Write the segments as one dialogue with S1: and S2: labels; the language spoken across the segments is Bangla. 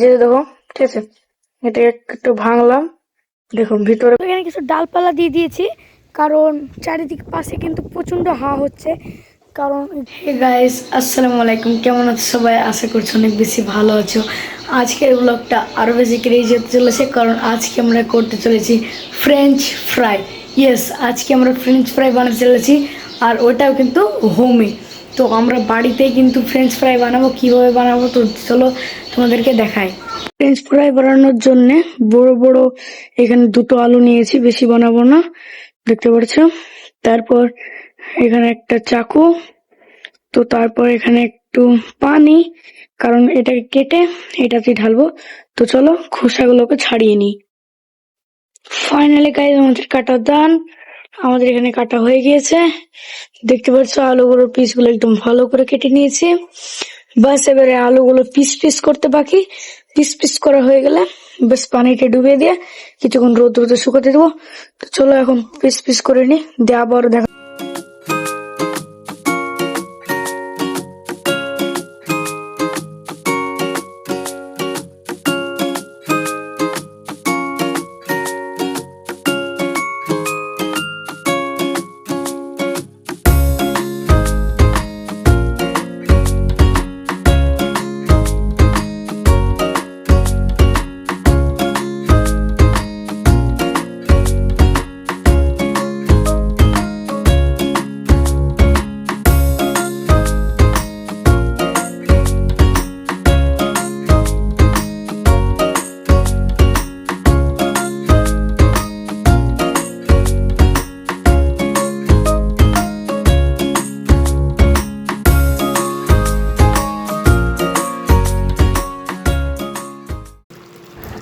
S1: যে দেখো ঠিক আছে এটা একটু ভাঙলাম। দেখো ভিতরে
S2: এখানে কিছু ডালপালা দিয়ে দিয়েছি কারণ চারিদিক পাশে কিন্তু প্রচণ্ড হাওয়া হচ্ছে। কারণ
S1: গাইস আসসালামু আলাইকুম। কেমন আছো সবাই? আশা করছি অনেক বেশি ভালো আছো। আজকের ব্লগটা আরও বেশি ক্রেজ হতে চলেছে কারণ আজকে আমরা করতে চলেছি ফ্রেঞ্চ ফ্রাই ইয়েস আজকে আমরা ফ্রেঞ্চ ফ্রাই বানাতে চলেছি আর ওটাও কিন্তু হোমে তো আমরা বাড়িতে কিন্তু ফ্রেঞ্চ ফ্রাই বানাবো, কীভাবে বানাবো তো চলো তোমাদেরকে দেখাই। ফ্রেঞ্চ ফ্রাই বানানোর জন্যে বড় বড় এখানে দুটো আলু নিয়েছি, বেশি বানাবো না, দেখতে পাচ্ছ? তারপর এখানে একটা চাকু, তো তারপর এখানে একটু পানি, কারণ এটাকে কেটে এটাতে ঢালবো। তো চলো খোসাগুলোকে ছাড়িয়ে নিই। ফাইনালি গাইজ আমাদের কাটা দান আমাদের এখানে কাটা হয়ে গিয়েছে। দেখতে পাচ্ছ, আলুগুলোর পিসগুলো একদম ভালো করে কেটে নিয়েছি। বাস, এবারে আলুগুলো পিস পিস করতে বাকি। পিস পিস করা হয়ে গেলে বেশ পানিতে ডুবিয়ে দিয়ে কিছুক্ষণ রোদ রোদে শুকাতে দেবো। তো চলো এখন পিস পিস করে নি দিয়ে আবার দেখা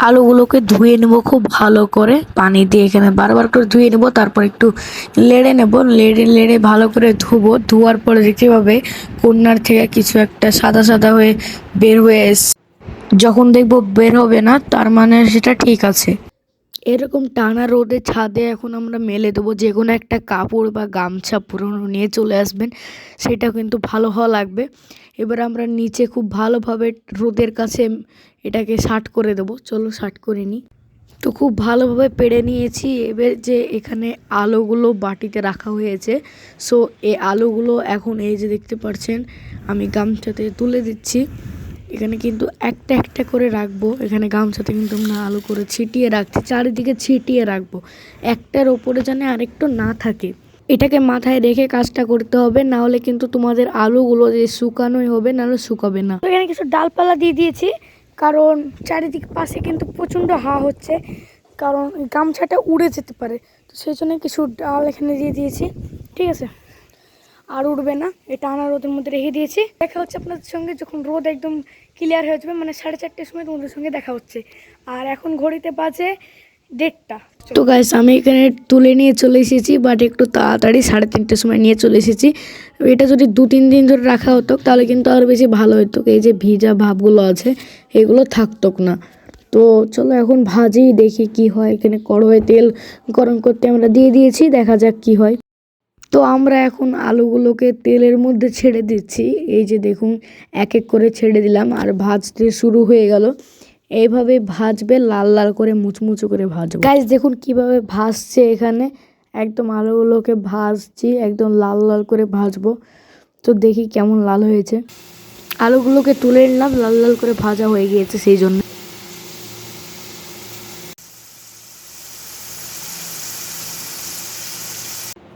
S3: আলুগুলোকে ধুয়ে নেব খুব ভালো করে। পানি দিয়ে এখানে বারবার করে ধুয়ে নেব, তারপর একটু লেড়ে নেব। লেড়ে লেড়ে ভালো করে ধুবো। ধোয়ার পরে দেখতে পাবে কন্যার থেকে কিছু একটা সাদা সাদা হয়ে বের হয়ে এসছে যখন দেখব বের হবে না, তার মানে সেটা ঠিক আছে। এরকম টানা রোদে ছাদে এখন আমরা মেলে দেবো যে কোনো একটা কাপড় বা গামছা পুরনো নিয়ে চলে আসবেন সেটা কিন্তু ভালো হওয়া লাগবে। এবার আমরা নিচে খুব ভালোভাবে রোদের কাছে এটাকে শার্ট করে দেবো। চলো শার্ট করে নিই। তো খুব ভালোভাবে পেড়ে নিয়েছি। এবার যে এখানে আলোগুলো বাটিতে রাখা হয়েছে সো এই আলোগুলো এখন এই যে দেখতে পাচ্ছেন আমি গামছাতে তুলে দিচ্ছি। এখানে কিন্তু একটা একটা করে রাখব। এখানে গামছাতে কিন্তু আমরা আলু করে ছিটিয়ে রাখছি, চারিদিকে ছিটিয়ে রাখব। একটার ওপরে যেন আরেকটু না থাকে। এটাকে মাথায় রেখে কাজটা করতে হবে, না হলে কিন্তু তোমাদের আলুগুলো যে শুকানোই হবে নাহলে শুকাবে না।
S2: এখানে কিছু ডালপালা দিয়ে দিয়েছি, কারণ চারিদিক পাশে কিন্তু প্রচণ্ড হাওয়া হচ্ছে, কারণ গামছাটা উড়ে যেতে পারে। তো সেই জন্য কিছু ডাল এখানে দিয়ে দিয়েছি, ঠিক আছে? আর উঠবে না। এটা আনা রোদের মধ্যে রেখে দিয়েছি। দেখা হচ্ছে আপনাদের সঙ্গে যখন রোদ একদম ক্লিয়ার হয়ে যাবে মানে সাড়ে চারটের সময় তোমাদের সঙ্গে দেখা হচ্ছে। আর এখন ঘড়িতে বাজে দেড়টা।
S3: তো গাইস আমি এখানে তুলে নিয়ে চলে এসেছি বাট একটু তাড়াতাড়ি সাড়ে তিনটের সময় নিয়ে চলে এসেছি। এটা যদি দু, তিন দিন ধরে রাখা হতো, তাহলে কিন্তু আরও বেশি ভালো হতো। এই যে ভিজা ভাবগুলো আছে, এগুলো থাকতো না। তো চলো এখন ভাজি, দেখি কি হয়। এখানে কড়াই তেল গরম করতে আমরা দিয়ে দিয়েছি, দেখা যাক কি হয়। তো আমরা এখন আলুগুলোকে তেলের মধ্যে ছেড়ে দিচ্ছি। এই যে দেখুন এক এক করে ছেড়ে দিলাম আর ভাজতে শুরু হয়ে গেল। এইভাবে ভাজবে, লাল লাল করে মুচমুচো করে ভাজবে। গাইজ দেখুন কীভাবে ভাজছে এখানে। একদম আলুগুলোকে ভাজছি, একদম লাল লাল করে ভাজবো। তো দেখি কেমন লাল হয়েছে। আলুগুলোকে তুলে নিলাম, লাল লাল করে ভাজা হয়ে গিয়েছে সেই জন্য।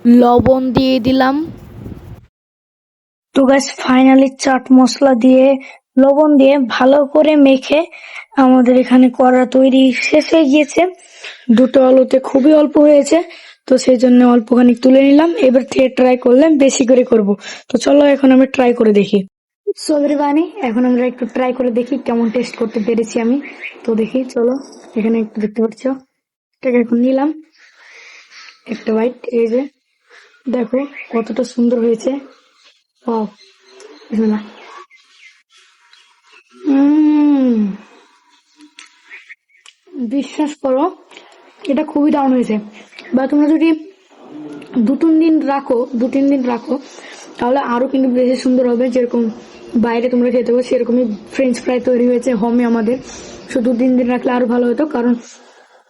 S3: লবণ দিয়ে দিলাম।
S1: তো গাছ ফাইনালি চাট মশলা দিয়ে লবণ দিয়ে ভালো করে মেখে আমাদের এখানে করা তৈরি শেষ হয়ে গিয়েছে। দুটো আলুতে খুবই অল্প হয়েছে তো সেই জন্য অল্পখানি তুলে নিলাম। এবার থেকে ট্রাই করলে বেশি করে করব। তো চলো এখন আমি ট্রাই করে দেখি। সোদের বানি এখন আমরা একটু ট্রাই করে দেখি কেমন টেস্ট করতে পেরেছি আমি। তো দেখি চলো এখানে একটু দেখতে পাচ্ছ। এটাকে এখন নিলাম। একটা বাইট এই যে। দেখো কতটা সুন্দর হয়েছে. Bismillah. উম, বিশ্বাস করো এটা খুবই দারুণ হয়েছে। বা তোমরা যদি দু তিন দিন রাখো দু তিন দিন রাখো তাহলে আরও কিন্তু বেশি সুন্দর হবে। যেরকম বাইরে তোমরা খেতে পারো সেরকমই ফ্রেঞ্চ ফ্রাই তৈরি হয়েছে হোমে আমাদের। শুধু দিন দিন রাখলে আরও ভালো হতো কারণ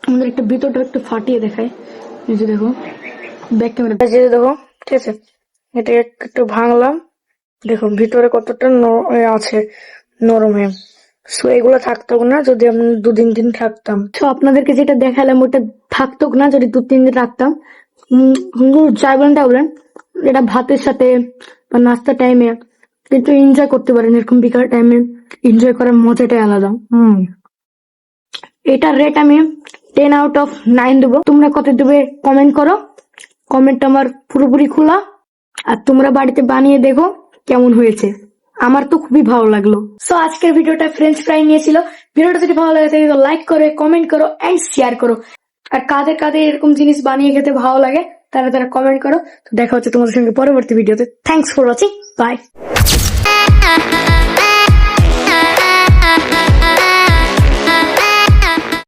S1: আমাদের একটা ভিতরটা একটু ফাটিয়ে দেখায়। দেখো। ব্যাক ক্যামেরা
S2: দেখো ঠিক আছে? এটা একটু ভাঙলাম। দেখুন ভিতরে কতটা আছে নরম হয়ে। সো এগুলো থাকতো না যদি আমি দু তিন দিন থাকতাম।
S1: তো আপনাদেরকে যেটা দেখালাম ওটা থাকতো না যদি দু তিন দিন রাখতাম। যাই বলেন তাই বলেন। এটা ভাতের সাথে বা নাস্তার টাইমে কিন্তু এনজয় করতে পারেন। এরকম বিকাল টাইমে এনজয় করার মজাটাই আলাদা। হুম। এটার রেট আমি টেন আউট অফ নাইন দেবো। তোমরা কত দেবে কমেন্ট করো। কমেন্ট আমার পুরোপুরি খোলা। আর তোমরা বাড়িতে বানিয়ে দেখো কেমন হয়েছে। আমার তো খুবই ভালো লাগল। সো আজকের ভিডিওটা ফ্রেঞ্চ ফ্রাই নিয়েছিল। ভিডিওটা যদি ভালো লাগে থাকে লাইক করে কমেন্ট করো এন্ড শেয়ার করো। আর কাদের কাদের এরকম জিনিস বানিয়ে খেতে ভালো লাগে, তারা তারা কমেন্ট করো। তো দেখা হচ্ছে তোমাদের সঙ্গে পরবর্তী ভিডিওতে। Thanks for watching by